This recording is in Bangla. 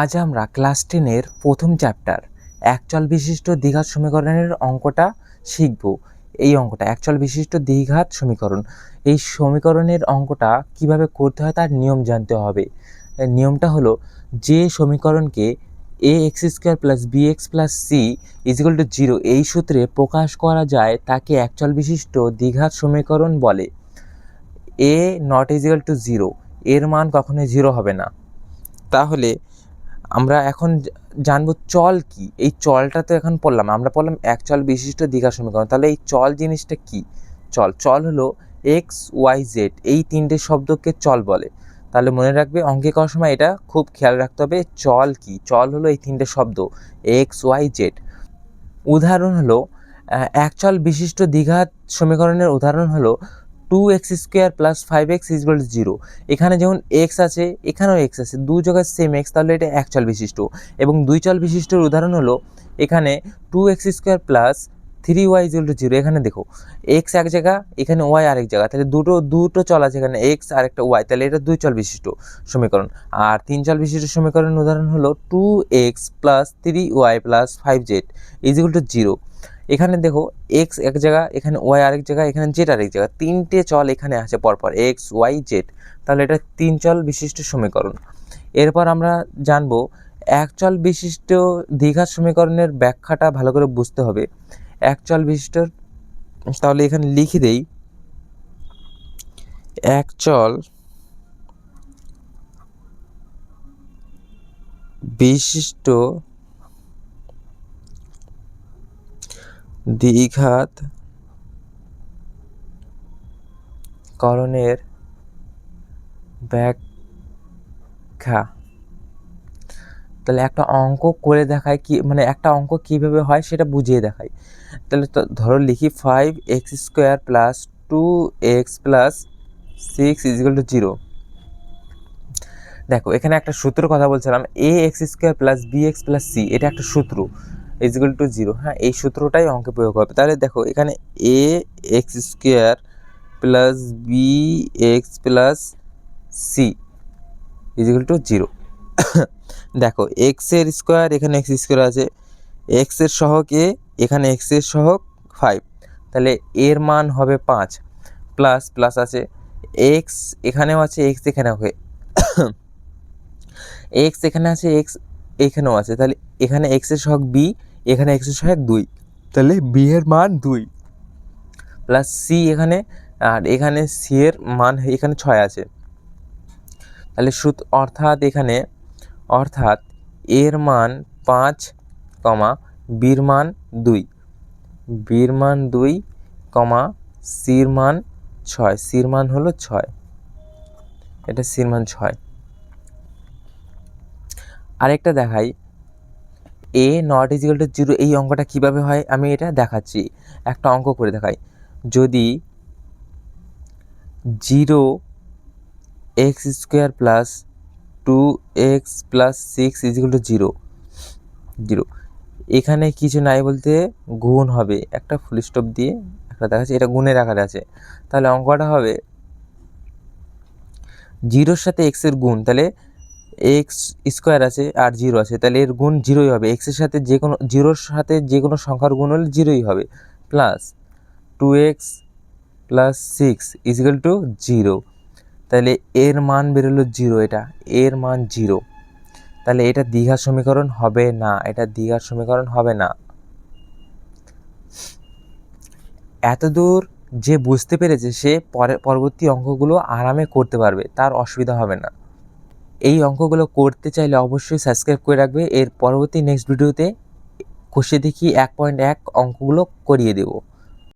আজ আমরা ক্লাস টেনের প্রথম চ্যাপ্টার একচল বিশিষ্ট দ্বিঘাত সমীকরণের অঙ্কটা শিখব। এই অঙ্কটা, একচল বিশিষ্ট দ্বিঘাত সমীকরণ। এই সমীকরণের অঙ্কটা কীভাবে করতে হয় তার নিয়ম জানতে হবে। নিয়মটা হলো, যে সমীকরণকে A X square plus B X plus C equal to zero এই সূত্রে প্রকাশ করা যায় তাকে একচল বিশিষ্ট দ্বিঘাত সমীকরণ বলে। A not equal to zero এর মান কখনোই জিরো হবে না। তাহলে আমরা এখন জানব চল কি? এই চলটা তো এখন পড়লাম। আমরা পড়লাম এক চল বিশিষ্ট দীঘা সমীকরণ। তাহলে এই চল জিনিসটা কি? চল চল হলো এক্স ওয়াই জেড এই তিনটে শব্দকে চল বলে। তাহলে মনে রাখবে অঙ্কে করার সময় এটা? খুব খেয়াল রাখতে হবে চল কি? চল হলো এই তিনটে শব্দ এক্স ওয়াই জেড উদাহরণ হলো এক চল বিশিষ্ট দীঘা সমীকরণের উদাহরণ হলো two X square plus five X equal zero এখানে যেমন এক্স আছে, এখানেও এক্স আছে। দু জায়গায় সেম এক্স তাহলে এটা এক চল বিশিষ্ট। এবং দুই চল বিশিষ্টর উদাহরণ হলো, এখানে two X square plus three Y equal to zero এখানে দেখো এক্স এক জায়গা, এখানে ওয়াই আরেক জায়গা। তাহলে দুটো দুটো চল আছে এখানে এক্স আর একটা ওয়াই তাহলে এটা দুই চল বিশিষ্ট সমীকরণ। আর তিন চল বিশিষ্ট সমীকরণের উদাহরণ হলো two X plus three Y plus five Z equal to zero এখানে দেখো এক্স এক জায়গা, এখানে ওয়াই আরেক জায়গা, এখানে জেড আরেক জায়গা। তিনটে চল এখানে আছে পরপর এক্স ওয়াই জেড তাহলে এটা তিন চল বিশিষ্ট সমীকরণ। এরপর আমরা জানব এক চল বিশিষ্ট দীঘার সমীকরণের ব্যাখ্যাটা ভালো করে বুঝতে হবে। এক চল বিশিষ্ট, তাহলে এখানে লিখে দেই, এক চল বিশিষ্ট দ্বিঘাত করণের ব্যাখ্যা। তাহলে একটা অঙ্ক করে দেখায় কি মানে একটা অঙ্ক কীভাবে হয় সেটা বুঝিয়ে দেখায়। তাহলে তো ধরো লিখি five X square plus two X plus six equal to zero দেখো, এখানে একটা সূত্র কথা বলছিলাম A X square plus B X plus C এটা একটা সূত্র। ইজিক্যাল টু জিরো হ্যাঁ এই সূত্রটাই অঙ্কে প্রয়োগ হবে তাহলে দেখো, এখানে A X square plus B X plus C equal to zero দেখো এক্সের স্কোয়ার এখানে এক্স স্কোয়ার আছে। এক্সের সহগ এ এখানে এক্সের সহগ ফাইভ তাহলে এর মান হবে পাঁচ। প্লাস প্লাস আছে। এক্স এখানেও আছে এক্স এখানেও এক্স এখানে আছে এক্স এখানেও আছে। তাহলে এখানে এক্সের সহগ বি এখানে এক্সের সহগ দুই। তাহলে বি এর মান দুই। প্লাস সি এখানে, আর এখানে সি এর মান এখানে ছয় আছে। তাহলে সুত, অর্থাৎ এখানে, অর্থাৎ এর মান পাঁচ, কমা বির মান দুই। বির মান দুই, কমা সির মান ছয়। সির মান হলো ছয়। এটা সির মান ছয়। আরেকটা দেখাই। A not equal to zero এই অঙ্কটা কীভাবে হয়? আমি এটা দেখাচ্ছি। একটা অঙ্ক করে দেখাই। যদি zero X square plus two X plus six equal to zero zero এখানে কিছু নাই বলতে গুণ হবে। একটা ফুল স্টপ দিয়ে একটা দেখাচ্ছে। এটা গুণের আকারে আছে। তাহলে অঙ্কটা হবে। জিরোর সাথে এক্সের গুণ। তাহলে এক্স স্কোয়ার আছে আর জিরো আছে, তাহলে এর গুণ জিরোই হবে। এক্সের সাথে যে কোনো, জিরোর সাথে যে কোনো সংখ্যার গুণ হলে জিরোই হবে। Plus two X plus six equal to zero তাহলে এর মান বেরোলো জিরো এটা, এর মান জিরো। তাহলে এটা দ্বিঘাত সমীকরণ হবে না, এটা দ্বিঘাত সমীকরণ হবে না। এতদূর যে বুঝতে পেরেছে, সে পরে, পরবর্তী অঙ্কগুলো আরামে করতে পারবে, তার অসুবিধা হবে না। এই অঙ্কগুলো করতে চাইলে অবশ্যই সাবস্ক্রাইব করে রাখবে। এর পরবর্তী নেক্সট ভিডিওতে কষে দেখি এক পয়েন্ট এক অঙ্কগুলো করিয়ে দেবো।